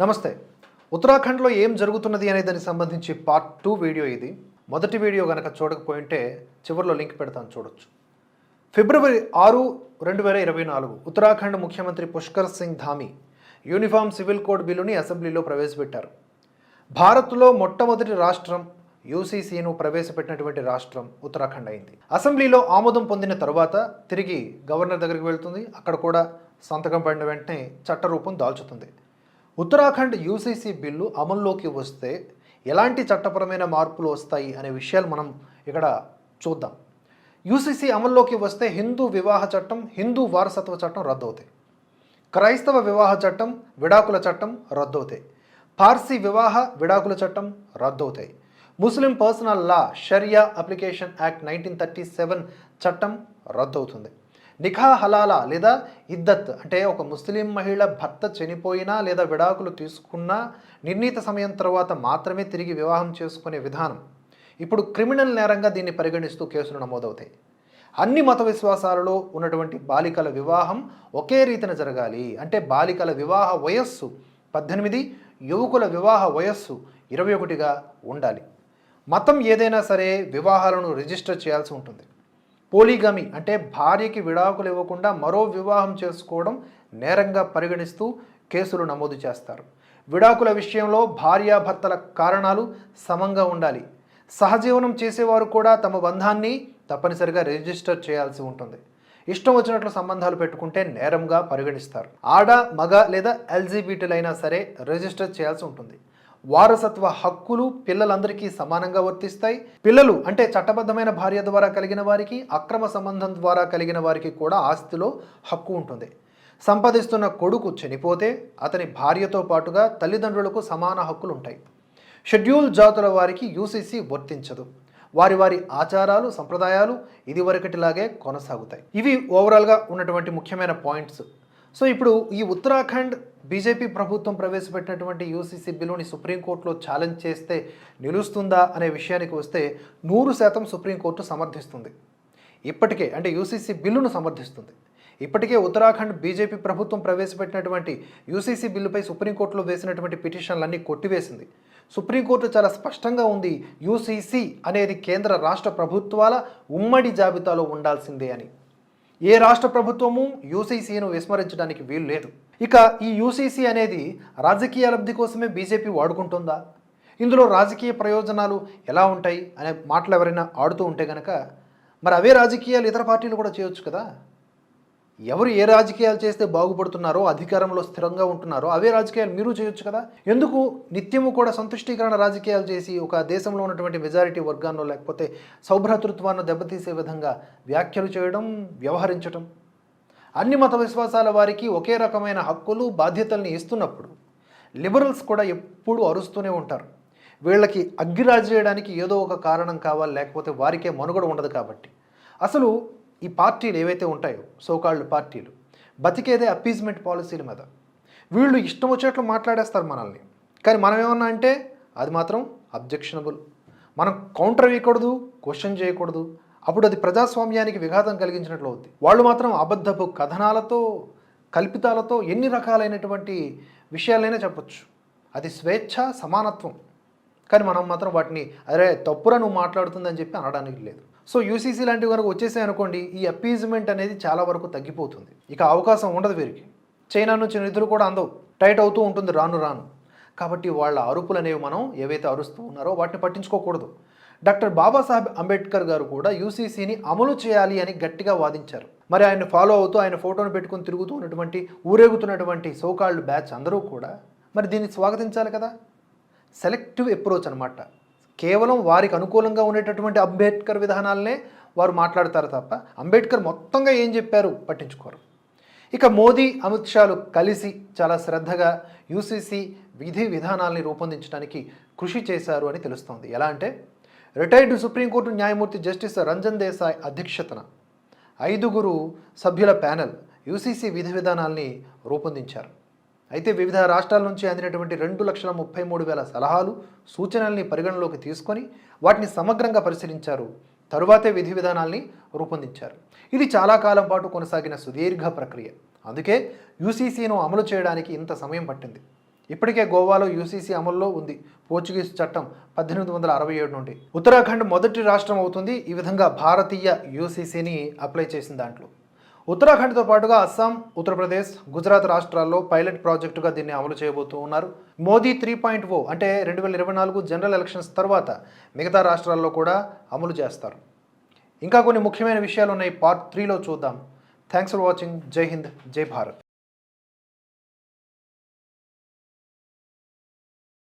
నమస్తే. ఉత్తరాఖండ్లో ఏం జరుగుతున్నది అనే దానికి సంబంధించి పార్ట్ టూ వీడియో ఇది. మొదటి వీడియో కనుక చూడకపోయింటే చివరిలో లింక్ పెడతాను చూడొచ్చు. ఫిబ్రవరి ఆరు రెండు వేల ఇరవై నాలుగు ఉత్తరాఖండ్ ముఖ్యమంత్రి Pushkar Singh Dhami uniform civil code బిల్లుని అసెంబ్లీలో ప్రవేశపెట్టారు. భారత్లో మొట్టమొదటి రాష్ట్రం యూసీసీను ప్రవేశపెట్టినటువంటి రాష్ట్రం ఉత్తరాఖండ్ అయింది. అసెంబ్లీలో ఆమోదం పొందిన తర్వాత తిరిగి గవర్నర్ దగ్గరికి వెళ్తుంది. అక్కడ కూడా సంతకం పడిన వెంటనే చట్టరూపం దాల్చుతుంది. ఉత్తరాఖండ్ యూసీసీ బిల్లు అమల్లోకి వస్తే ఎలాంటి చట్టపరమైన మార్పులు వస్తాయి అనే విషయాలు మనం ఇక్కడ చూద్దాం. యూసీసీ అమల్లోకి వస్తే హిందూ వివాహ చట్టం హిందూ వారసత్వ చట్టం రద్దవుతాయి. క్రైస్తవ వివాహ చట్టం విడాకుల చట్టం రద్దవుతాయి. పార్సీ వివాహ విడాకుల చట్టం రద్దవుతాయి. ముస్లిం పర్సనల్ లా షరియా application act nineteen thirty seven చట్టం రద్దవుతుంది. నిఖా హలాలా లేదా ఇద్దత్ అంటే ఒక ముస్లిం మహిళ భర్త చనిపోయినా లేదా విడాకులు తీసుకున్నా నిర్ణీత సమయం తర్వాత మాత్రమే తిరిగి వివాహం చేసుకునే విధానం. ఇప్పుడు క్రిమినల్ నేరంగా దీన్ని పరిగణిస్తూ కేసులు నమోదవుతాయి. అన్ని మత విశ్వాసాలలో ఉన్నటువంటి బాలికల వివాహం ఒకే రీతిన జరగాలి. అంటే బాలికల వివాహ వయస్సు పద్దెనిమిది యువకుల వివాహ వయస్సు ఇరవై ఒకటిగా ఉండాలి. మతం ఏదైనా సరే వివాహాలను రిజిస్టర్ చేయాల్సి ఉంటుంది. పోలీగమి అంటే భార్యకి విడాకులు ఇవ్వకుండా మరో వివాహం చేసుకోవడం నేరంగా పరిగణిస్తూ కేసులు నమోదు చేస్తారు. విడాకుల విషయంలో భార్యాభర్తల కారణాలు సమంగా ఉండాలి. సహజీవనం చేసేవారు కూడా తమ బంధాన్ని తప్పనిసరిగా రిజిస్టర్ చేయాల్సి ఉంటుంది. ఇష్టం వచ్చినట్లు సంబంధాలు పెట్టుకుంటే నేరంగా పరిగణిస్తారు. ఆడ మగ లేదా ఎల్జీబీటీలైనా సరే రిజిస్టర్ చేయాల్సి ఉంటుంది. వారసత్వ హక్కులు పిల్లలందరికీ సమానంగా వర్తిస్తాయి. పిల్లలు అంటే చట్టబద్ధమైన భార్య ద్వారా కలిగిన వారికి అక్రమ సంబంధం ద్వారా కలిగిన వారికి కూడా ఆస్తిలో హక్కు ఉంటుంది. సంపాదిస్తున్న కొడుకు చనిపోతే అతని భార్యతో పాటుగా తల్లిదండ్రులకు సమాన హక్కులు ఉంటాయి. షెడ్యూల్ జాతుల వారికి యూసీసీ వర్తించదు. వారి వారి ఆచారాలు సంప్రదాయాలు ఇదివరకటిలాగే కొనసాగుతాయి. ఇవి ఓవరాల్గా ఉన్నటువంటి ముఖ్యమైన పాయింట్స్. సో ఇప్పుడు ఈ ఉత్తరాఖండ్ బీజేపీ ప్రభుత్వం ప్రవేశపెట్టినటువంటి యూసీసీ బిల్లుని సుప్రీంకోర్టులో ఛాలెంజ్ చేస్తే నిలుస్తుందా అనే విషయానికి వస్తే నూరు శాతం సుప్రీంకోర్టు సమర్థిస్తుంది. ఇప్పటికే అంటే యూసీసీ బిల్లును సమర్థిస్తుంది. ఇప్పటికే ఉత్తరాఖండ్ బీజేపీ ప్రభుత్వం ప్రవేశపెట్టినటువంటి యూసీసీ బిల్లుపై సుప్రీంకోర్టులో వేసినటువంటి పిటిషన్లన్నీ కొట్టివేసింది. సుప్రీంకోర్టు చాలా స్పష్టంగా ఉంది యూసీసీ అనేది కేంద్ర రాష్ట్ర ప్రభుత్వాల ఉమ్మడి జాబితాలో ఉండాల్సిందే అని. ఏ రాష్ట్ర ప్రభుత్వము యూసీసీను విస్మరించడానికి వీలు లేదు. ఇక ఈ యూసీసీ అనేది రాజకీయ లబ్ధి కోసమే బీజేపీ వాడుకుంటుందా? ఇందులో రాజకీయ ప్రయోజనాలు ఎలా ఉంటాయి? అనే మాటలు ఎవరైనా ఆడుతూ ఉంటే కనుక మరి అవే రాజకీయాలు ఇతర పార్టీలు కూడా చేయొచ్చు కదా? ఎవరు ఏ రాజకీయాలు చేస్తే బాగుపడుతున్నారో అధికారంలో స్థిరంగా ఉంటున్నారో అవే రాజకీయాలు మీరు చేయొచ్చు కదా? ఎందుకు నిత్యము కూడా సంతుష్టీకరణ రాజకీయాలు చేసి ఒక దేశంలో ఉన్నటువంటి మెజారిటీ వర్గాన్నో లేకపోతే సౌభ్రాతృత్వాన్ని దెబ్బతీసే విధంగా వ్యాఖ్యలు చేయడం వ్యవహరించడం అన్ని మత విశ్వాసాల వారికి ఒకే రకమైన హక్కులు బాధ్యతల్ని ఇస్తున్నప్పుడు లిబరల్స్ కూడా ఎప్పుడూ అరుస్తూనే ఉంటారు. వీళ్ళకి అగ్గిరాజు చేయడానికి ఏదో ఒక కారణం కావాలి లేకపోతే వారికే మనుగడ ఉండదు కాబట్టి. అసలు ఈ పార్టీలు ఏవైతే ఉంటాయో సోకాళ్ళు పార్టీలు బతికేదే అప్పీజ్మెంట్ పాలసీల మీద. వీళ్ళు ఇష్టం వచ్చేట్లు మాట్లాడేస్తారు మనల్ని. కానీ మనం ఏమన్నా అంటే అది మాత్రం అబ్జెక్షనబుల్ మనం కౌంటర్ వేయకూడదు క్వశ్చన్ చేయకూడదు. అప్పుడు అది ప్రజాస్వామ్యానికి విఘాతం కలిగించినట్లు అవుద్ది. వాళ్ళు మాత్రం అబద్ధపు కథనాలతో కల్పితాలతో ఎన్ని రకాలైనటువంటి విషయాలైనా చెప్పొచ్చు. అది స్వేచ్ఛ సమానత్వం. కానీ మనం మాత్రం వాటిని అరే తప్పురా నువ్వు మాట్లాడుతుందని చెప్పి అనడానికి లేదు సో యూసీసీ లాంటివి కనుక వచ్చేసాయి అనుకోండి ఈ అప్పీజ్మెంట్ అనేది చాలా వరకు తగ్గిపోతుంది. ఇక అవకాశం ఉండదు వీరికి. చైనా నుంచి నిధులు కూడా అందవు. టైట్ అవుతూ ఉంటుంది రాను రాను. కాబట్టి వాళ్ళ అరుపులు అనేవి మనం ఏవైతే అరుస్తూ ఉన్నారో వాటిని పట్టించుకోకూడదు. డాక్టర్ బాబాసాహెబ్ అంబేద్కర్ గారు కూడా యూసీసీని అమలు చేయాలి అని గట్టిగా వాదించారు. మరి ఆయన ఫాలో అవుతూ ఆయన ఫోటోను పెట్టుకుని తిరుగుతూ ఉన్నటువంటి ఊరేగుతున్నటువంటి సోకాల్డ్ బ్యాచ్ అందరూ కూడా మరి దీన్ని స్వాగతించాలి కదా? సెలెక్టివ్ అప్రోచ్ అనమాట కేవలం వారికి అనుకూలంగా ఉండేటటువంటి అంబేద్కర్ విధానాలనే వారు మాట్లాడతారు తప్ప అంబేద్కర్ మొత్తంగా ఏం చెప్పారు? పట్టించుకోరు. ఇక మోదీ అమిత్ షాలు కలిసి చాలా శ్రద్ధగా యూసీసీ విధి విధానాల్ని రూపొందించడానికి కృషి చేశారు అని తెలుస్తోంది. ఎలా అంటే రిటైర్డ్ సుప్రీంకోర్టు న్యాయమూర్తి జస్టిస్ రంజన్ దేశాయ్ అధ్యక్షతన ఐదుగురు సభ్యుల ప్యానెల్ యూసీసీ విధి విధానాల్ని రూపొందించారు. అయితే వివిధ రాష్ట్రాల నుంచి అందినటువంటి రెండు లక్షల ముప్పై మూడు వేల సలహాలు సూచనల్ని పరిగణలోకి తీసుకొని వాటిని సమగ్రంగా పరిశీలించారు. తరువాతే విధి విధానాల్ని రూపొందించారు. ఇది చాలా కాలం పాటు కొనసాగిన సుదీర్ఘ ప్రక్రియ. అందుకే యూసీసీను అమలు చేయడానికి ఇంత సమయం పట్టింది. ఇప్పటికే గోవాలో యూసీసీ అమల్లో ఉంది. పోర్చుగీస్ చట్టం పద్దెనిమిది వందల అరవై ఏడు నుండి. ఉత్తరాఖండ్ మొదటి రాష్ట్రం అవుతుంది. ఈ విధంగా భారతీయ యూసీసీని అప్లై చేసిన దాంట్లో. ఉత్తరాఖండ్తో పాటుగా అస్సాం ఉత్తరప్రదేశ్ గుజరాత్ రాష్ట్రాల్లో పైలట్ ప్రాజెక్టుగా దీన్ని అమలు చేయబోతూ ఉన్నారు. మోదీ త్రీ పాయింట్ ఓ అంటే రెండు వేల ఇరవై నాలుగు జనరల్ ఎలక్షన్స్ తర్వాత మిగతా రాష్ట్రాల్లో కూడా అమలు చేస్తారు. ఇంకా కొన్ని ముఖ్యమైన విషయాలు ఉన్నాయి పార్ట్ త్రీలో చూద్దాం. Thanks for watching. జై హింద్. జై భారత్.